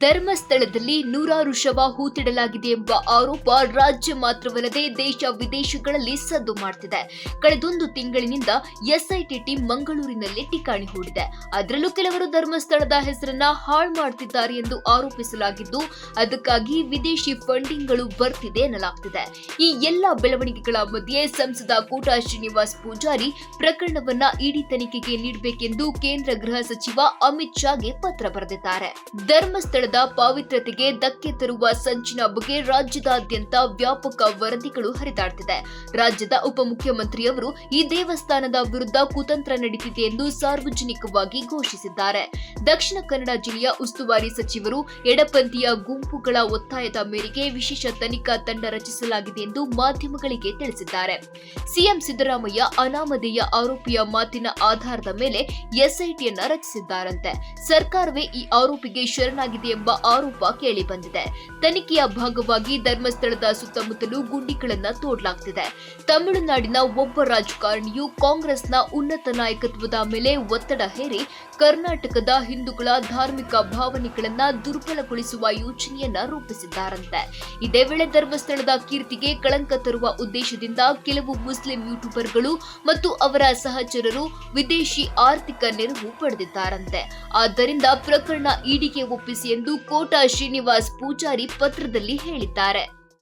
ಧರ್ಮಸ್ಥಳದಲ್ಲಿ ನೂರಾರು ಶವ ಹೂತಿಡಲಾಗಿದೆ ಎಂಬ ಆರೋಪ ರಾಜ್ಯ ಮಾತ್ರವಲ್ಲದೆ ದೇಶ ವಿದೇಶಗಳಲ್ಲಿ ಸದ್ದು ಮಾಡ್ತಿದೆ. ಕಳೆದೊಂದು ತಿಂಗಳಿನಿಂದ ಎಸ್ಐಟಿ ಟೀಮ್ ಮಂಗಳೂರಿನಲ್ಲಿ ಠಿಕಾಣಿ ಹೂಡಿದೆ. ಅದರಲ್ಲೂ ಕೆಲವರು ಧರ್ಮಸ್ಥಳದ ಹೆಸರನ್ನ ಹಾಳು ಮಾಡ್ತಿದ್ದಾರೆ ಎಂದು ಆರೋಪಿಸಲಾಗಿದ್ದು, ಅದಕ್ಕಾಗಿ ವಿದೇಶಿ ಫಂಡಿಂಗ್ಗಳು ಬರ್ತಿದೆ ಎನ್ನಲಾಗ್ತಿದೆ. ಈ ಎಲ್ಲಾ ಬೆಳವಣಿಗೆಗಳ ಮಧ್ಯೆ ಸಂಸದ ಕೋಟಾ ಶ್ರೀನಿವಾಸ್ ಪೂಜಾರಿ ಪ್ರಕರಣವನ್ನ ಇಡಿ ತನಿಖೆಗೆ ನೀಡಬೇಕೆಂದು ಕೇಂದ್ರ ಗೃಹ ಸಚಿವ ಅಮಿತ್ ಶಾಗೆ ಪತ್ರ ಬರೆದಿದ್ದಾರೆ. ಧರ್ಮಸ್ಥಳದ ಪಾವಿತ್ರತೆಗೆ ಧಕ್ಕೆ ತರುವ ಸಂಚಿನ ಬಗ್ಗೆ ರಾಜ್ಯದಾದ್ಯಂತ ವ್ಯಾಪಕ ವರದಿಗಳು ಹರಿದಾಡ್ತಿದೆ. ರಾಜ್ಯದ ಉಪಮುಖ್ಯಮಂತ್ರಿಯವರು ಈ ದೇವಸ್ಥಾನದ ವಿರುದ್ಧ ಕುತಂತ್ರ ನಡೀತಿದೆ ಎಂದು ಸಾರ್ವಜನಿಕವಾಗಿ ಘೋಷಿಸಿದ್ದಾರೆ. ದಕ್ಷಿಣ ಕನ್ನಡ ಜಿಲ್ಲೆಯ ಉಸ್ತುವಾರಿ ಸಚಿವರು ಎಡಪಂಥೀಯ ಗುಂಪುಗಳ ಒತ್ತಾಯದ ಮೇರೆಗೆ ವಿಶೇಷ ತನಿಖಾ ತಂಡ ರಚಿಸಲಾಗಿದೆ ಎಂದು ಮಾಧ್ಯಮಗಳಿಗೆ ತಿಳಿಸಿದ್ದಾರೆ. ಸಿಎಂ ಸಿದ್ದರಾಮಯ್ಯ ಅನಾಮಧೇಯ ಆರೋಪಿಯ ಮಾತಿನ ಆಧಾರದ ಮೇಲೆ ಎಸ್ಐಟಿಯನ್ನ ರಚಿಸಿದ್ದಾರಂತೆ. ಸರ್ಕಾರವೇ ಈ ಆರೋಪಿಗೆ ಶರಣಾಗಿದೆ ಎಂಬ ಆರೋಪ ಕೇಳಿಬಂದಿದೆ ತನಿಖೆಯ ಭಾಗವಾಗಿ ಧರ್ಮಸ್ಥಳದ ಸುತ್ತಮುತ್ತಲೂ ಗುಂಡಿಗಳನ್ನ ತೋಡಲಾಗ್ತಿದೆ. ತಮಿಳುನಾಡಿನ ಒಬ್ಬ ರಾಜಕಾರಣಿಯು ಕಾಂಗ್ರೆಸ್ನ ಉನ್ನತ ನಾಯಕತ್ವದ ಮೇಲೆ ಒತ್ತಡ ಹೇರಿ ಕರ್ನಾಟಕದ ಹಿಂದೂಗಳ ಧಾರ್ಮಿಕ ಭಾವನೆಗಳನ್ನ ದುರ್ಬಲಗೊಳಿಸುವ ಯೋಜನೆಯನ್ನ ರೂಪಿಸಿದ್ದಾರಂತೆ. ಇದೇ ವೇಳೆ ಧರ್ಮಸ್ಥಳದ ಕೀರ್ತಿಗೆ ಕಳಂಕ ತರುವ ಉದ್ದೇಶದಿಂದ ಕೆಲವು ಮುಸ್ಲಿಂ ಯೂಟ್ಯೂಬರ್ಗಳು ಮತ್ತು ಅವರ ಸಹಚರರು ವಿದೇಶಿ ಆರ್ಥಿಕ ನೆರವು ಪಡೆದಿದ್ದಾರಂತೆ. ಆದ್ದರಿಂದ ಪ್ರಕರಣ ಇಡಿಗೆ ಒಪ್ಪಿಸಿ ಎಂದು ಕೋಟ ಶ್ರೀನಿವಾಸ್ ಪೂಜಾರಿ ಪತ್ರದಲ್ಲಿ ಹೇಳಿದ್ದಾರೆ.